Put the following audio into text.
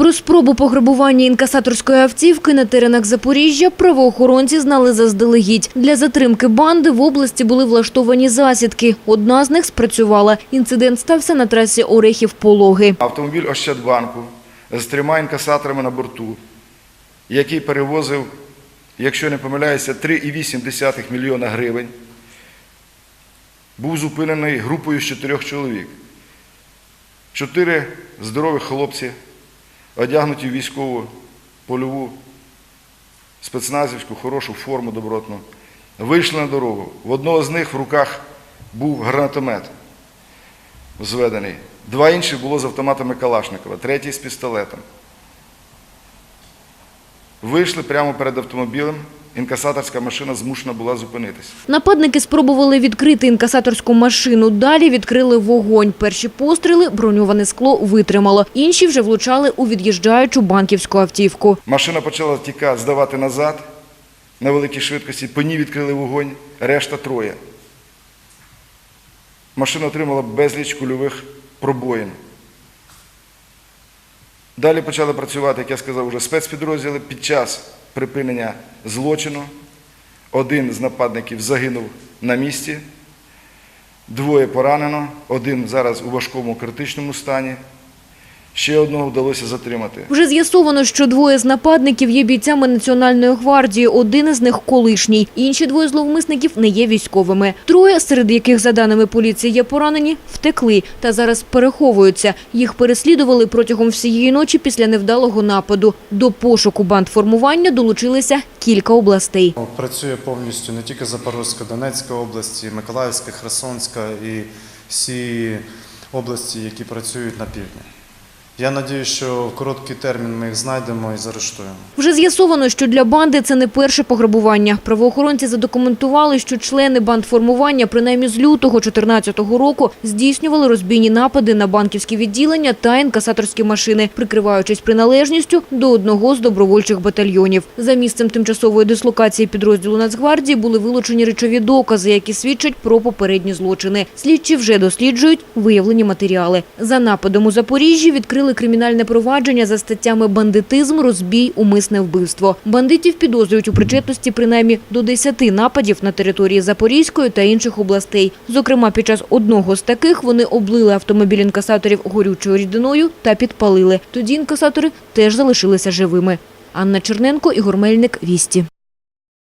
Про спробу пограбування інкасаторської автівки на теренах Запоріжжя правоохоронці знали заздалегідь. Для затримки банди в області були влаштовані засідки. Одна з них спрацювала. Інцидент стався на трасі Орехів-Пологи. Автомобіль Ощадбанку з трьома інкасаторами на борту, який перевозив, якщо не помиляюся, 3,8 мільйона гривень, був зупинений групою з чотирьох чоловік. Чотири здорових хлопці, одягнуті в військову польову спецназівську хорошу форму добротну, вийшли на дорогу. В одного з них в руках був гранатомет зведений. Два інші було з автоматами Калашникова, третій з пістолетом. Вийшли прямо перед автомобілем. Інкасаторська машина змушена була зупинитися. Нападники спробували відкрити інкасаторську машину. Далі відкрили вогонь. Перші постріли броньоване скло витримало. Інші вже влучали у від'їжджаючу банківську автівку. Машина почала тікати, здавати назад на великій швидкості. По ній відкрили вогонь, решта троє. Машина отримала безліч кульових пробоїн. Далі почали працювати, як я сказав, уже спецпідрозділи під час припинення злочину. Один з нападників загинув на місці, двоє поранено, один зараз у важкому критичному стані. Ще одного вдалося затримати. Вже з'ясовано, що двоє з нападників є бійцями Національної гвардії. Один із них колишній. Інші двоє зловмисників не є військовими. Троє, серед яких, за даними поліції, є поранені, втекли та зараз переховуються. Їх переслідували протягом всієї ночі після невдалого нападу. До пошуку бандформування долучилися кілька областей. Працює повністю не тільки Запорізька, Донецька області, Миколаївська, Херсонська і всі області, які працюють на півдні. Я сподіваюся, що в короткий термін ми їх знайдемо і заарештуємо. Вже з'ясовано, що для банди це не перше пограбування. Правоохоронці задокументували, що члени бандформування принаймні з лютого 2014 року здійснювали розбійні напади на банківські відділення та інкасаторські машини, прикриваючись приналежністю до одного з добровольчих батальйонів. За місцем тимчасової дислокації підрозділу Нацгвардії були вилучені речові докази, які свідчать про попередні злочини. Слідчі вже досліджують виявлені матеріали. За нападом у Запоріжжі відкрили кримінальне провадження за статтями бандитизм, розбій, умисне вбивство. Бандитів підозрюють у причетності принаймні до 10 нападів на території Запорізької та інших областей. Зокрема, під час одного з таких вони облили автомобіль інкасаторів горючою рідиною та підпалили. Тоді інкасатори теж залишилися живими. Анна Черненко, Ігор Мельник, Вісті.